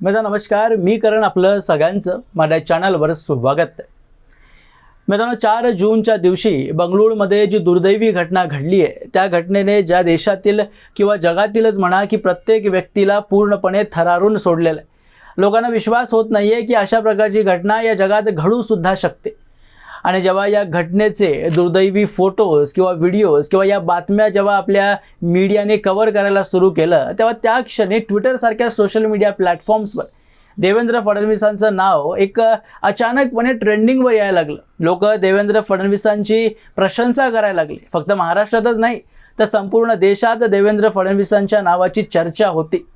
मेदा नमस्कार. मी करण आपलं सगळ्यांचं. माझ्या चॅनलवर स्वागत आहे. मित्रांनो चार जूनच्या दिवशी बंगळुरूमध्ये जी दुर्दैवी घटना घडली आहे त्या घटनेने ज्या देशातील किंवा जगातीलच म्हणा की प्रत्येक व्यक्तीला पूर्णपणे थरारून सोडलेलं आहे. लोकांना विश्वास होत नाही आहे की अशा प्रकारची घटना या जगात घडूसुद्धा शकते. आणि जेव्हा या घटनेचे दुर्दैवी फोटोज किंवा व्हिडिओज किंवा या बातम्या जेव्हा आपल्या मीडियाने कव्हर करायला सुरू केलं तेव्हा त्या क्षणी ट्विटरसारख्या सोशल मीडिया प्लॅटफॉर्म्सवर देवेंद्र फडणवीसांचं नाव एक अचानकपणे ट्रेंडिंगवर यायला लागलं. लोक देवेंद्र फडणवीसांची प्रशंसा करायला लागली. फक्त महाराष्ट्रातच नाही तर संपूर्ण देशात देवेंद्र फडणवीसांच्या नावाची चर्चा होती.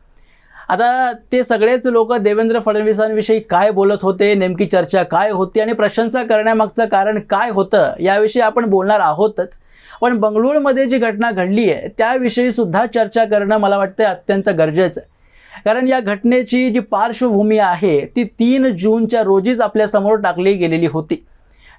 आता ते सगळेच लोक देवेंद्र फडणवीसांविषयी काय बोलत होते नेमकी चर्चा काय होती आणि प्रशंसा करण्यामागचं कारण काय होतं याविषयी आपण बोलणार आहोतच. पण बंगळुरूमध्ये जी घटना घडली आहे त्याविषयी सुद्धा चर्चा करणं मला वाटतं अत्यंत गरजेचं आहे. कारण या घटनेची जी पार्श्वभूमी आहे ती तीन जूनच्या रोजीच आपल्यासमोर टाकली गेलेली होती.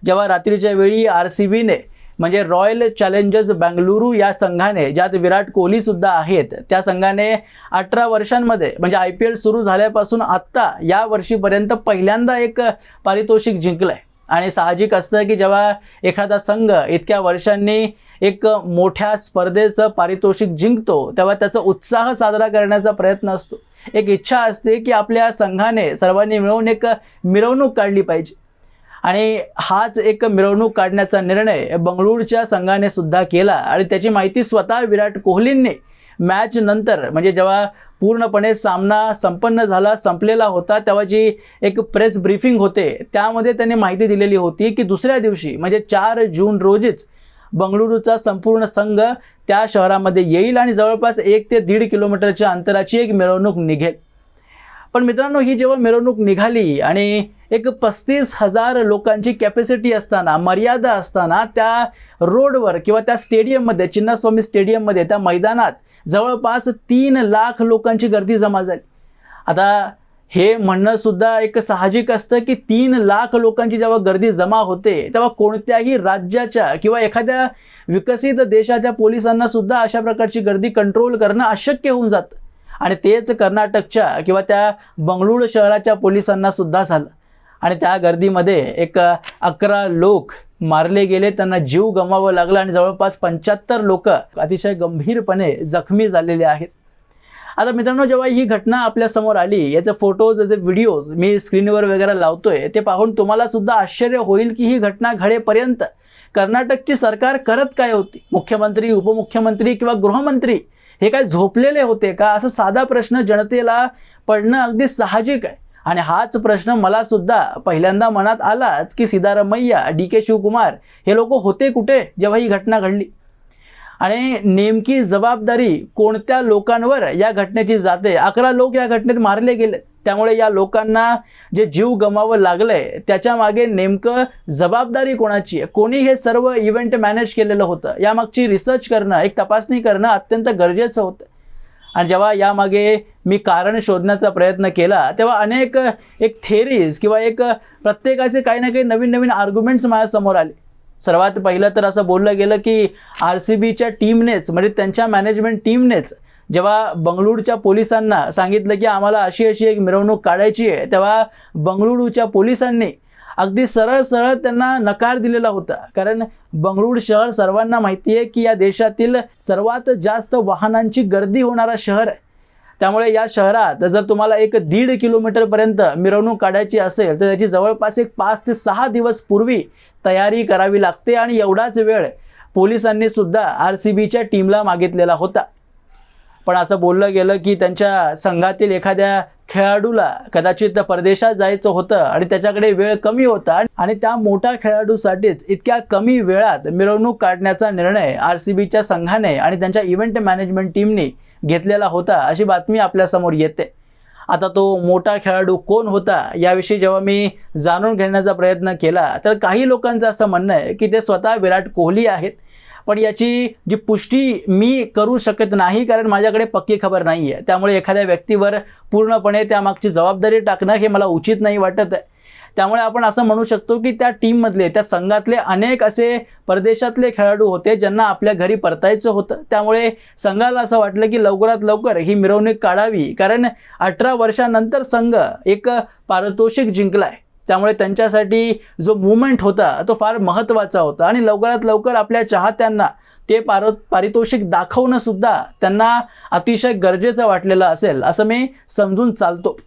जेव्हा रात्रीच्या वेळी आर सी बीने म्हणजे रॉयल चॅलेंजर्स बँगलुरू या संघाने ज्यात विराट कोहलीसुद्धा आहेत त्या संघाने अठरा वर्षांमध्ये म्हणजे आय पी एल सुरू झाल्यापासून आत्ता या वर्षीपर्यंत पहिल्यांदा एक पारितोषिक जिंकलं आहे आणि साहजिक असतं की जेव्हा एखादा संघ इतक्या वर्षांनी एक मोठ्या स्पर्धेचं पारितोषिक जिंकतो तेव्हा त्याचा उत्साह साजरा करण्याचा प्रयत्न असतो. एक इच्छा असते की आपल्या संघाने सर्वांनी मिळून एक मिरवणूक काढली पाहिजे. आणि हाच एक मिरवणूक काढण्याचा निर्णय बंगळुरूच्या संघाने सुद्धा केला. आणि त्याची माहिती स्वतः विराट कोहलींनी मॅच नंतर म्हणजे जेव्हा पूर्णपणे सामना संपन्न झाला संपलेला होता तेव्हा जी एक प्रेस ब्रीफिंग होते त्यामध्ये त्यांनी माहिती दिलेली होती की दुसऱ्या दिवशी म्हणजे चार जून रोजीच बंगळुरूचा संपूर्ण संघ त्या शहरामध्ये येईल आणि जवळपास एक ते दीड किलोमीटरच्या अंतराची एक मिरवणूक निघेल. पण मित्रांनो ही जेव्हा मिरवणूक निघाली आणि एक पस्तीस हजार लोकांची कॅपॅसिटी असताना मर्यादा असताना त्या रोडवर किंवा त्या स्टेडियममध्ये चिन्नास्वामी स्टेडियममध्ये त्या मैदानात जवळपास तीन लाख लोकांची गर्दी जमा झाली. आता हे म्हणणं सुद्धा एक साहजिक असतं की तीन लाख लोकांची जेव्हा गर्दी जमा होते तेव्हा कोणत्याही राज्याच्या किंवा एखाद्या विकसित देशाच्या पोलिसांना सुद्धा अशा प्रकारची गर्दी कंट्रोल करणं अशक्य होऊन जातं. आणि तेच कर्नाटकच्या किंवा त्या बंगळुरू शहराच्या पोलिसांना सुद्धा झालं. आणि त्या गर्दीमध्ये एक अकरा लोक मारले गेले त्यांना जीव गमावं लागला आणि जवळपास पंच्याहत्तर लोक अतिशय गंभीरपणे जखमी झालेले आहेत. आता मित्रांनो जेव्हा ही घटना आपल्यासमोर आली याचे फोटोज याचे व्हिडिओज मी स्क्रीनवर वगैरे लावतोय ते पाहून तुम्हाला सुद्धा आश्चर्य होईल की ही घटना घडेपर्यंत कर्नाटकची सरकार करत काय होती? मुख्यमंत्री उपमुख्यमंत्री किंवा गृहमंत्री हे काय झोपलेले होते का? असा साधा प्रश्न जनतेला पडणं अगदी साहजिक आहे. आणि हाच प्रश्न मला सुद्धा पहिल्यांदा मनात आलाच की सिद्धारमय्या डी के शिवकुमार हे लोक होते कुठे जेव्हा ही घटना घडली? आणि नेमकी जबाबदारी कोणत्या लोकांवर या घटनेची जाते? अकरा लोक या घटनेत मारले गेले. त्यामुळे या लोकांना जे जीव गमावं लागलं आहे त्याच्यामागे नेमकं जबाबदारी कोणाची आहे? कोणी हे सर्व इव्हेंट मॅनेज केलेलं होतं? यामागची रिसर्च करणं एक तपासणी करणं अत्यंत गरजेचं होतं. आणि जेव्हा यामागे मी कारण शोधण्याचा प्रयत्न केला तेव्हा अनेक एक थेरीज किंवा एक प्रत्येकाचे काही ना काही नवीन नवीन आर्ग्युमेंट्स माझ्यासमोर आले. सर्वात पहिलं तर असं बोललं गेलं की आर सी बीच्या टीमनेच म्हणजे त्यांच्या मॅनेजमेंट टीमनेच जेव्हा बंगळुरूच्या पोलिसांना सांगितलं की आम्हाला अशी अशी एक मिरवणूक काढायची आहे तेव्हा बंगळुरूच्या पोलिसांनी अगदी सरळ सरळ त्यांना नकार दिलेला होता. कारण बंगळुरू शहर सर्वांना माहिती आहे की या देशातील सर्वात जास्त वाहनांची गर्दी होणारा शहर आहे. त्यामुळे या शहरात जर तुम्हाला एक दीड किलोमीटरपर्यंत मिरवणूक काढायची असेल तर त्याची जवळपास एक पाच ते सहा दिवस पूर्वी तयारी करावी लागते आणि एवढाच वेळ पोलिसांनी सुद्धा आर सी बीच्या टीमला मागितलेला होता. पण असं बोललं गेलं की त्यांच्या संघातील एखाद्या खेळाडूला कदाचित परदेशात जायचं होतं आणि त्याच्याकडे वेळ कमी होता आणि त्या मोठ्या खेळाडूसाठीच इतक्या कमी वेळात मिरवणूक काढण्याचा निर्णय आर सी बीच्या संघाने आणि त्यांच्या इव्हेंट मॅनेजमेंट टीमने घेतलेला होता अशी बातमी आपल्यासमोर येते. आता तो मोठा खेळाडू कोण होता याविषयी जेव्हा मी जाणून घेण्याचा प्रयत्न केला तर काही लोकांचं असं म्हणणं आहे की ते स्वतः विराट कोहली आहेत. पण याची जी पुष्टी मी करू शकत नाही कारण माझ्याकडे पक्की खबर नाही आहे त्यामुळे एखाद्या व्यक्तीवर पूर्णपणे त्यामागची जबाबदारी टाकणं हे मला उचित नाही वाटत आहे. त्यामुळे आपण असं म्हणू शकतो की त्या टीममधले त्या संघातले अनेक असे परदेशातले खेळाडू होते ज्यांना आपल्या घरी परतायचं होतं. त्यामुळे संघाला असं वाटलं की लवकरात लवकर ही मिरवणूक काढावी. कारण अठरा वर्षानंतर संघ एक पारितोषिक जिंकलाय. त्यामुळे त्यांच्यासाठी जो मुवमेंट होता तो फार महत्त्वाचा होता. आणि लवकरात लवकर आपल्या चाहत्यांना ते पार पारितोषिक दाखवणंसुद्धा त्यांना अतिशय गरजेचं वाटलेलं असेल असं मी समजून चालतो.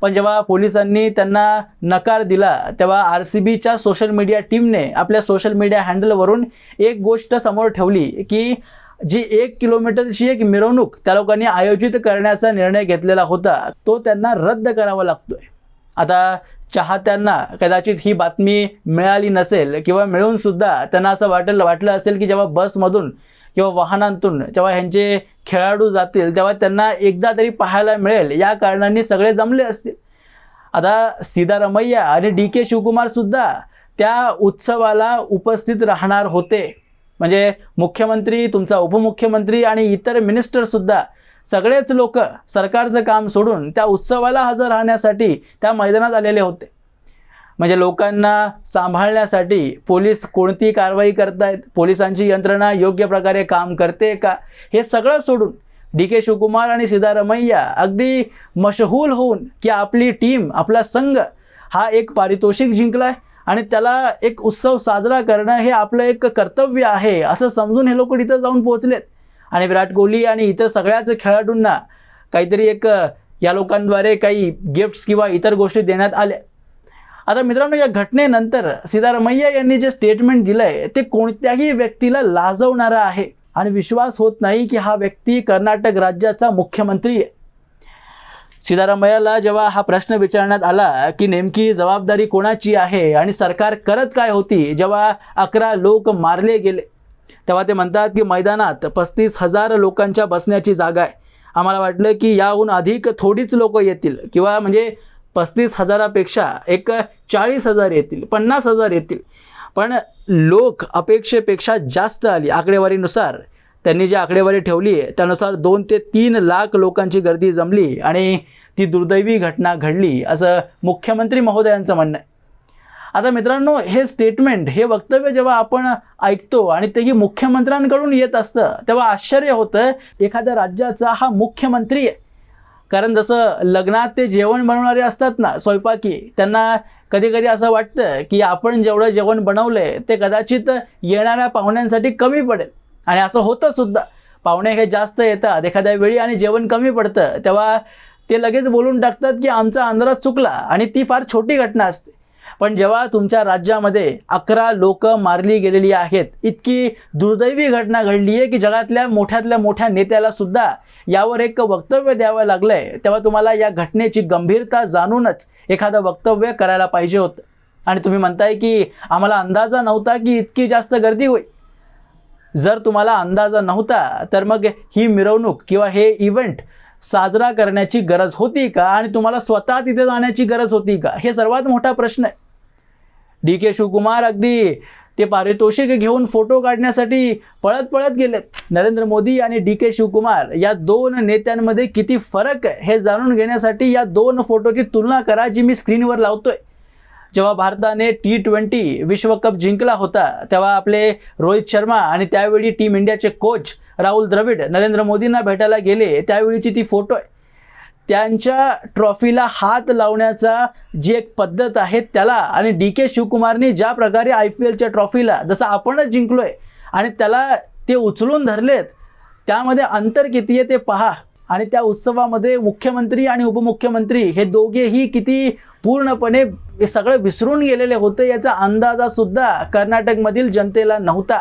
पण जेव्हा पोलिसांनी त्यांना नकार दिला तेव्हा आर सी बीच्या सोशल मीडिया टीमने आपल्या सोशल मीडिया हँडलवरून एक गोष्ट समोर ठेवली की जी एक किलोमीटरची एक मिरवणूक त्या लोकांनी आयोजित करण्याचा निर्णय घेतलेला होता तो त्यांना रद्द करावा लागतोय. आता चाहत्यांना कदाचित ही बातमी मिळाली नसेल किंवा मिळूनसुद्धा त्यांना असं वाटेल वाटलं असेल की जेव्हा बसमधून किंवा वाहनांतून जेव्हा ह्यांचे खेळाडू जातील तेव्हा त्यांना एकदा तरी पाहायला मिळेल. या कारणांनी सगळे जमले असतील. आता सिद्धारमैया आणि डी के शिवकुमारसुद्धा त्या उत्सवाला उपस्थित राहणार होते. म्हणजे मुख्यमंत्री तुमचा उपमुख्यमंत्री आणि इतर मिनिस्टरसुद्धा सगळेच लोक सरकारचं काम सोडून त्या उत्सवाला हजर राहण्यासाठी त्या मैदानात आलेले होते. म्हणजे लोकांना सांभाळण्यासाठी पोलीस कोणती कारवाई करतायत? पोलिसांची यंत्रणा योग्य प्रकारे काम करते का? हे सगळं सोडून डी के शिवकुमार आणि सिद्धारमैया अगदी मशहूल होऊन की आपली टीम आपला संघ हा एक पारितोषिक जिंकलाय आणि त्याला एक उत्सव साजरा करणं हे आपलं एक कर्तव्य आहे असं समजून हे लोक तिथं जाऊन पोहोचलेत. आणि विराट कोहली आणि इतर सगळ्याच खेळाडूंना काहीतरी एक या लोकांद्वारे काही गिफ्ट्स किंवा इतर गोष्टी देण्यात आल्या. आता मित्रांनो या घटनेनंतर सिद्धारमैया यांनी जे स्टेटमेंट दिलं आहे ते कोणत्याही व्यक्तीला लाजवणारं आहे. आणि विश्वास होत नाही की हा व्यक्ती कर्नाटक राज्याचा मुख्यमंत्री आहे. सिद्धारामय्याला जेव्हा हा प्रश्न विचारण्यात आला की नेमकी जबाबदारी कोणाची आहे आणि सरकार करत काय होती जेव्हा अकरा लोक मारले गेले तेव्हा ते म्हणतात की मैदानात पस्तीस हजार लोकांच्या बसण्याची जागा आहे. आम्हाला वाटलं की याहून अधिक थोडीच लोक येतील किंवा म्हणजे पस्तीस हजारापेक्षा एक चाळीस हजार येतील पन्नास हजार येतील. पण लोक अपेक्षेपेक्षा जास्त आली आकडेवारीनुसार. त्यांनी जी आकडेवारी ठेवली आहे त्यानुसार दोन ते तीन लाख लोकांची गर्दी जमली आणि ती दुर्दैवी घटना घडली असं मुख्यमंत्री महोदयांचं म्हणणं आहे. आता मित्रांनो हे स्टेटमेंट हे वक्तव्य जेव्हा आपण ऐकतो आणि तेही मुख्यमंत्र्यांकडून येत असतं तेव्हा आश्चर्य होतं एखाद्या राज्याचा हा मुख्यमंत्री आहे. कारण जसं लग्नात ते जेवण बनवणारे असतात ना स्वयंपाकी त्यांना कधी कधी असं वाटतं की आपण जेवढं जेवण बनवलंय ते कदाचित येणाऱ्या पाहुण्यांसाठी कमी पडेल. आणि असं होतं सुद्धा. पाहुणे हे जास्त येतात एखाद्या वेळी आणि जेवण कमी पडतं. तेव्हा ते लगेच बोलून टाकतात की आमचा अंदाज चुकला आणि ती फार छोटी घटना असते. पण जेव्हा तुमच्या राज्यामध्ये अकरा लोक मारली गेलेली आहेत इतकी दुर्दैवी घटना घडली आहे की जगातल्या मोठ्यातल्या मोठ्या नेत्याला सुद्धा यावर एक वक्तव्य द्यावं लागलंय तेव्हा तुम्हाला या घटनेची गंभीरता जाणूनच एखादं वक्तव्य करायला पाहिजे होतं. आणि तुम्ही म्हणताय की आम्हाला अंदाजा नव्हता की इतकी जास्त गर्दी होईल. जर तुम्हाला अंदाजा नव्हता तर मग ही मिरवणूक किंवा हे इव्हेंट साजरा करण्याची गरज होती का? आणि तुम्हाला स्वतः तिथे जाण्याची गरज होती का? हे सर्वात मोठा प्रश्न आहे. डी के शिवकुमार अगदी ते पारितोषिक घेऊन फोटो काढण्यासाठी पळत पळत गेले नरेंद्र मोदी आणि डी के शिवकुमार या दोन नेत्यांमध्ये किती फरक आहे हे जाणून घेण्यासाठी या दोन फोटोची तुलना करा जी मी स्क्रीनवर लावतोय. जेव्हा भारताने टी ट्वेंटी विश्वकप जिंकला होता तेव्हा आपले रोहित शर्मा आणि त्यावेळी टीम इंडियाचे कोच राहुल द्रविड नरेंद्र मोदींना भेटायला गेले त्यावेळीची ती फोटो आहे. त्यांच्या ट्रॉफीला हात लावण्याचा जी एक पद्धत आहे त्याला आणि डी के शिवकुमारनी ज्या प्रकारे आय पी एलच्या ट्रॉफीला जसं आपणच जिंकलोय आणि त्याला ते उचलून धरलेत त्यामध्ये अंतर किती आहे ते पहा. आणि त्या उत्सवामध्ये मुख्यमंत्री आणि उपमुख्यमंत्री हे दोघेही किती पूर्णपणे सगळं विसरून गेलेले होते याचा अंदाजासुद्धा कर्नाटकमधील जनतेला नव्हता.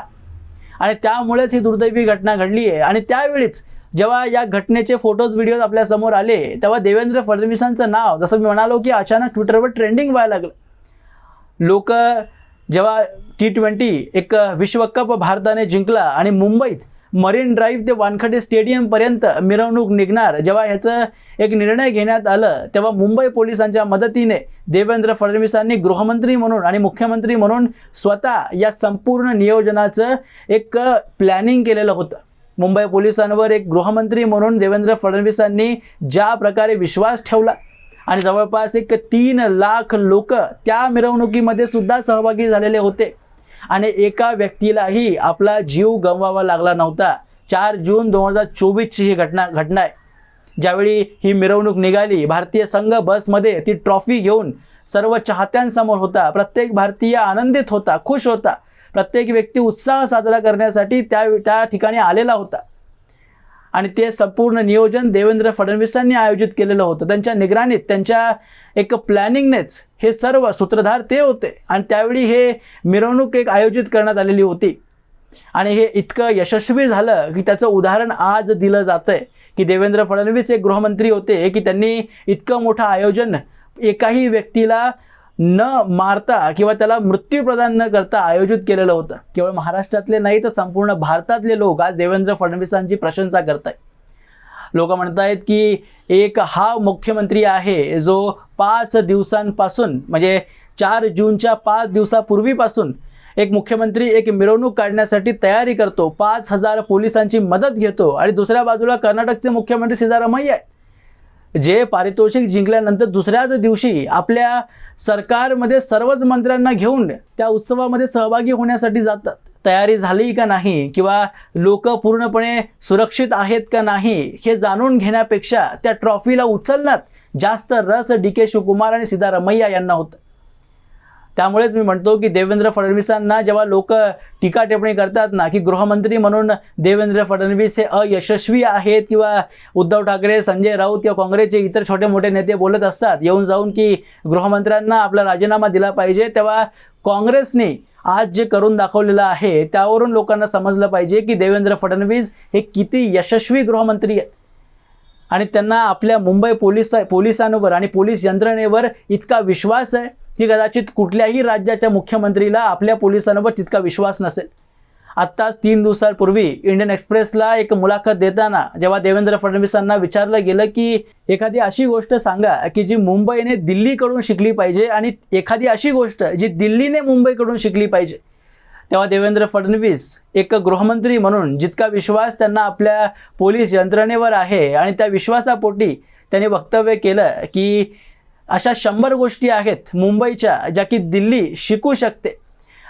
आणि त्यामुळेच ही दुर्दैवी घटना घडली आहे. आणि त्यावेळीच जेव्हा या घटनेचे फोटोज व्हिडिओज आपल्यासमोर आले तेव्हा देवेंद्र फडणवीसांचं नाव जसं मी म्हणालो की अचानक ट्विटरवर ट्रेंडिंग व्हायला लागलं. लोक जेव्हा टी ट्वेंटी एक विश्वकप भारताने जिंकला आणि मुंबईत मरीन ड्राईव्ह ते वानखडे स्टेडियमपर्यंत मिरवणूक निघणार जेव्हा ह्याचं एक निर्णय घेण्यात आलं तेव्हा मुंबई पोलिसांच्या मदतीने देवेंद्र फडणवीसांनी गृहमंत्री म्हणून आणि मुख्यमंत्री म्हणून स्वतः या संपूर्ण नियोजनाचं एक प्लॅनिंग केलेलं होतं. मुंबई पोलिसांवर एक गृहमंत्री म्हणून देवेंद्र फडणवीसांनी ज्या प्रकारे विश्वास ठेवला आणि जवळपास एक तीन लाख लोक त्या मिरवणुकीमध्ये सुद्धा सहभागी झालेले होते. आणि एका व्यक्तीलाही आपला जीव गमवावा लागला नव्हता. चार जून दोन हजार चोवीसची ही घटना घटना आहे ज्यावेळी ही मिरवणूक निघाली भारतीय संघ बसमध्ये ती ट्रॉफी घेऊन सर्व चाहत्यांसमोर होता. प्रत्येक भारतीय आनंदित होता खुश होता. प्रत्येक व्यक्ती उत्साह साजरा करण्यासाठी त्या त्या ठिकाणी आलेला होता. आणि ते संपूर्ण नियोजन देवेंद्र फडणवीसांनी आयोजित केलेलं होतं. त्यांच्या निगराणीत त्यांच्या एक प्लॅनिंगनेच हे सर्व सूत्रधार ते होते. आणि त्यावेळी हे मिरवणूक एक आयोजित करण्यात आलेली होती. आणि हे इतकं यशस्वी झालं की त्याचं उदाहरण आज दिलं जातं आहे की देवेंद्र फडणवीस एक गृहमंत्री होते की त्यांनी इतकं मोठं आयोजन एकाही व्यक्तीला न मारता किंवा त्याला मृत्यू प्रदान न करता आयोजित केलेलं होतं. केवळ महाराष्ट्रातले नाही तर संपूर्ण भारतातले लोक आज देवेंद्र फडणवीसांची प्रशंसा करत आहेत लोक म्हणतायत की एक हा मुख्यमंत्री आहे जो पाच दिवसांपासून म्हणजे चार जूनच्या पाच दिवसापूर्वीपासून एक मुख्यमंत्री एक मिरवणूक काढण्यासाठी तयारी करतो पाच हजार पोलिसांची मदत घेतो आणि दुसऱ्या बाजूला कर्नाटकचे मुख्यमंत्री सिद्धारामय्या आहेत. जे पारितोषिक जिंकल्यानंतर दुसऱ्याच दिवशी आपल्या सरकारमध्ये सर्वच मंत्र्यांना घेऊन त्या उत्सवामध्ये सहभागी होण्यासाठी जातात. तयारी झाली का नाही? किंवा लोक पूर्णपणे सुरक्षित आहेत का नाही? हे जाणून घेण्यापेक्षा त्या ट्रॉफीला उचलण्यात जास्त रस डी के शिवकुमार आणि सिद्धारमैया यांना होतं. त्यामुळेच मी म्हणतो की देवेंद्र फडणवीसांना जेव्हा लोक टीका टिप्पणी करतात ना की गृहमंत्री म्हणून देवेंद्र फडणवीस हे अयशस्वी आहेत किंवा उद्धव ठाकरे संजय राऊत किंवा काँग्रेसचे इतर छोटे मोठे नेते बोलत असतात येऊन जाऊन की गृहमंत्र्यांना आपला राजीनामा दिला पाहिजे तेव्हा काँग्रेसने आज जे करून दाखवलेलं आहे त्यावरून लोकांना समजलं पाहिजे की देवेंद्र फडणवीस हे किती यशस्वी गृहमंत्री आहेत. आणि त्यांना आपल्या मुंबई पोलीस पोलिसांवर आणि पोलीस यंत्रणेवर इतका विश्वास आहे की कदाचित कुठल्याही राज्याच्या मुख्यमंत्रीला आपल्या पोलिसांवर तितका विश्वास नसेल. आत्ताच तीन दिवसांपूर्वी इंडियन एक्सप्रेसला एक मुलाखत देताना जेव्हा देवेंद्र फडणवीसांना विचारलं गेलं की एखादी अशी गोष्ट सांगा की जी मुंबईने दिल्लीकडून शिकली पाहिजे आणि एखादी अशी गोष्ट जी दिल्लीने मुंबईकडून शिकली पाहिजे. तेव्हा देवेंद्र फडणवीस एक गृहमंत्री म्हणून जितका विश्वास त्यांना आपल्या पोलीस यंत्रणेवर आहे आणि त्या विश्वासापोटी त्यांनी वक्तव्य केलं की अशा शंभर गोष्टी आहेत मुंबईच्या ज्या की दिल्ली शिकू शकते.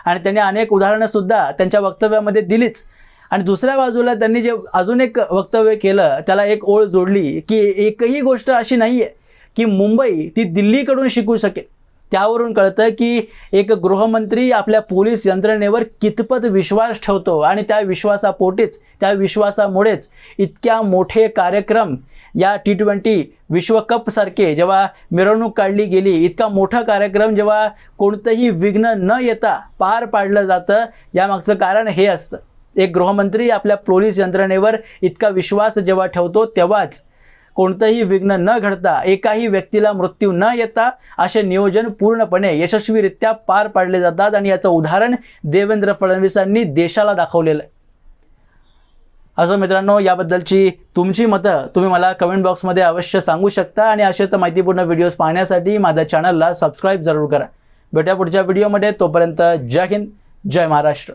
आणि त्यांनी अनेक उदाहरणंसुद्धा त्यांच्या वक्तव्यामध्ये दिलीच. आणि दुसऱ्या बाजूला त्यांनी जे अजून एक वक्तव्य केलं त्याला एक ओळ जोडली की एकही गोष्ट अशी नाही आहे की मुंबई ती दिल्लीकडून शिकू शकेल. त्यावरून कळतं की एक गृहमंत्री आपल्या पोलीस यंत्रणेवर कितपत विश्वास ठेवतो आणि त्या विश्वासापोटीच त्या विश्वासामुळेच इतक्या मोठे कार्यक्रम या टी ट्वेंटी विश्वकपसारखे जेव्हा मिरवणूक काढली गेली इतका मोठा कार्यक्रम जेव्हा कोणतंही विघ्न न येता पार पाडलं जातं यामागचं कारण हे असतं. एक गृहमंत्री आपल्या पोलीस यंत्रणेवर इतका विश्वास जेव्हा ठेवतो तेव्हाच कोणतंही विघ्न न घडता एकाही व्यक्तीला मृत्यू न येता असे नियोजन पूर्णपणे यशस्वीरित्या पार पाडले जातात आणि याचं उदाहरण देवेंद्र फडणवीसांनी देशाला दाखवलेलं आहे. असं मित्रांनो याबद्दलची तुमची मतं तुम्ही मला कमेंट बॉक्समध्ये अवश्य सांगू शकता आणि असेच माहितीपूर्ण व्हिडिओज पाहण्यासाठी माझ्या चॅनलला सबस्क्राईब जरूर करा. भेट्या पुढच्या व्हिडिओमध्ये तोपर्यंत जय हिंद जय महाराष्ट्र.